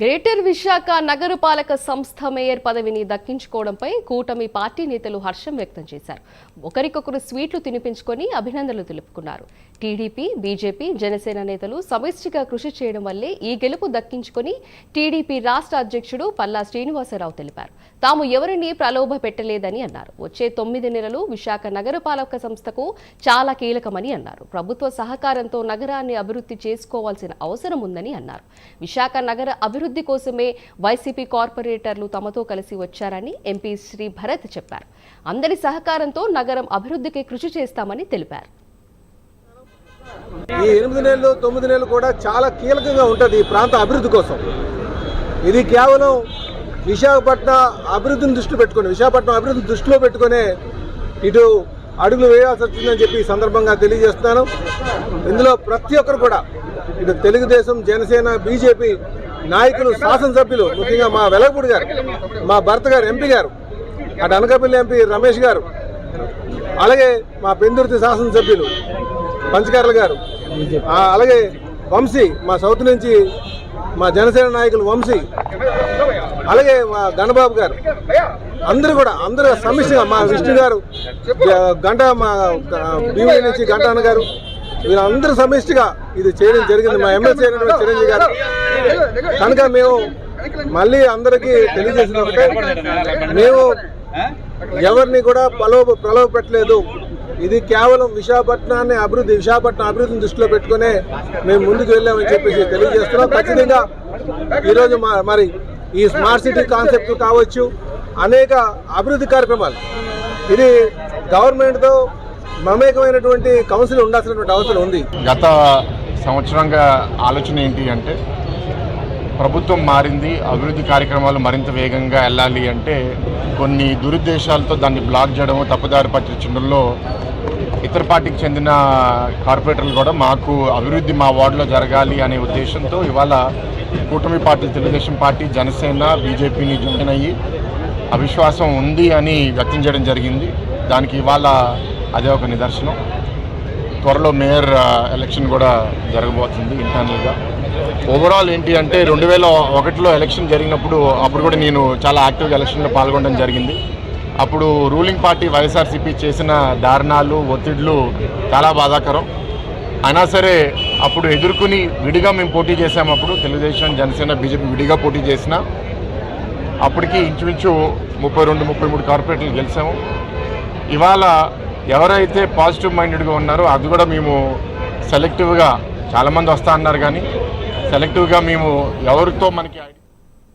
Greater Visakha నగరపాలక సంస్థ mayor పదవిని దక్కించుకోవడంపై కూటమి పార్టీ నేతలు హర్షం వ్యక్తం చేశారు. ఒకరికొకరు స్వీట్లు తినిపించుకొని అభినందనలు తెలుపుకున్నారు. టీడీపీ బీజేపీ జనసేన నేతలు సమిష్టిగా కృషి చేయడం వల్లే ఈ గెలుపు దక్కించుకొని టీడీపీ రాష్ట్ర అధ్యక్షుడు పల్లా శ్రీనివాసరావు తెలిపారు. తాము ఎవరిని ప్రలోభ పెట్టలేదని అన్నారు. వచ్చే తొమ్మిది నెలలు విశాఖ నగరపాలక సంస్థకు చాలా కీలకమని అన్నారు. ప్రభుత్వ సహకారంతో నగరాన్ని అభివృద్ధి చేసుకోవాల్సిన అవసరం ఉందని అన్నారు. విశాఖ నగర అభివృద్ధి కోసమే వైసీపీ కార్పొరేటర్లు తమతో కలిసి వచ్చారని ఎంపీ శ్రీ భరత్ చెప్పారు. అందరి సహకారంతో నగరం అభివృద్ధికి కృషి చేస్తామని తెలిపారు. ఈ ఎనిమిది నెలలు తొమ్మిది నెలలు కూడా చాలా కీలకంగా ఉంటుంది ఈ ప్రాంత అభివృద్ధి కోసం. ఇది కేవలం విశాఖపట్నం అభివృద్ధిని దృష్టిలో పెట్టుకుని విశాఖపట్నం అభివృద్ధిని దృష్టిలో పెట్టుకునే ఇటు అడుగులు వేయాల్సి వచ్చిందని చెప్పి ఈ సందర్భంగా తెలియజేస్తున్నాను. ఇందులో ప్రతి ఒక్కరు కూడా ఇటు తెలుగుదేశం జనసేన బీజేపీ నాయకులు శాసనసభ్యులు ముఖ్యంగా మా వెలగపూడి గారు మా భర్త గారు ఎంపీ గారు అటు అనకాపల్లి ఎంపీ రమేష్ గారు అలాగే మా పెందుర్తి శాసనసభ్యులు పంచకర్ల గారు అలాగే వంశీ మా సౌత్ నుంచి మా జనసేన నాయకులు వంశీ అలాగే మా గణబాబు గారు అందరూ కూడా అందరూ సమిష్టిగా మా విష్ణు గారు గంట మా బీవీ నుంచి గంట అన్న గారు వీళ్ళందరూ సమిష్టిగా ఇది చేయడం జరిగింది. మా ఎమ్మెల్సీ చిరంజీవి గారు కనుక మేము మళ్ళీ అందరికీ తెలియజేసిన ఒకటే మేము ఎవరిని కూడా ప్రలోభ ప్రలోభ పెట్టలేదు ఇది కేవలం విశాఖపట్నాన్ని అభివృద్ధి విశాఖపట్నం అభివృద్ధిని దృష్టిలో పెట్టుకునే మేము ముందుకు వెళ్ళామని చెప్పేసి తెలియజేస్తున్నాం. ఖచ్చితంగా ఈరోజు మా మరి ఈ స్మార్ట్ సిటీ కాన్సెప్ట్ కావచ్చు అనేక అభివృద్ధి కార్యక్రమాలు. ఇది గవర్నమెంట్తో మమేకమైనటువంటి కౌన్సిల్ ఉండాల్సినటువంటి అవసరం ఉంది. గత సంవత్సరంగా ఆలోచన ఏంటి అంటే ప్రభుత్వం మారింది అభివృద్ధి కార్యక్రమాలు మరింత వేగంగా వెళ్ళాలి అంటే కొన్ని దురుద్దేశాలతో దాన్ని బ్లాక్ చేయడము తప్పుదారి పట్టించడంలో ఇతర పార్టీకి చెందిన కార్పొరేటర్లు కూడా మాకు అభివృద్ధి మా వార్డులో జరగాలి అనే ఉద్దేశంతో ఇవాళ కూటమి పార్టీ తెలుగుదేశం పార్టీ జనసేన బీజేపీని జాయిన్ అయ్యి అవిశ్వాసం ఉంది అని వ్యక్తం చేయడం జరిగింది. దానికి ఇవాళ అదే ఒక నిదర్శనం. త్వరలో మేయర్ ఎలక్షన్ కూడా జరగబోతుంది ఇంటర్నల్గా. ఓవరాల్ ఏంటి అంటే రెండు వేల ఒకటిలో ఎలక్షన్ జరిగినప్పుడు అప్పుడు కూడా నేను చాలా యాక్టివ్గా ఎలక్షన్లో పాల్గొనడం జరిగింది. అప్పుడు రూలింగ్ పార్టీ వైఎస్ఆర్సీపీ చేసిన దారుణాలు ఒత్తిడులు చాలా బాధాకరం. అయినా సరే అప్పుడు ఎదుర్కొని విడిగా మేము పోటీ చేసాము అప్పుడు. తెలుగుదేశం జనసేన బీజేపీ విడిగా పోటీ చేసిన అప్పటికి ఇంచుమించు ముప్పై రెండు ముప్పై మూడు కార్పొరేట్లు గెలిచాము. ఇవాళ ఎవరైతే పాజిటివ్ మైండెడ్గా ఉన్నారో అది కూడా మేము సెలెక్టివ్గా చాలామంది వస్తా అన్నారు కానీ సెలెక్టివ్గా మేము ఎవరితో మనకి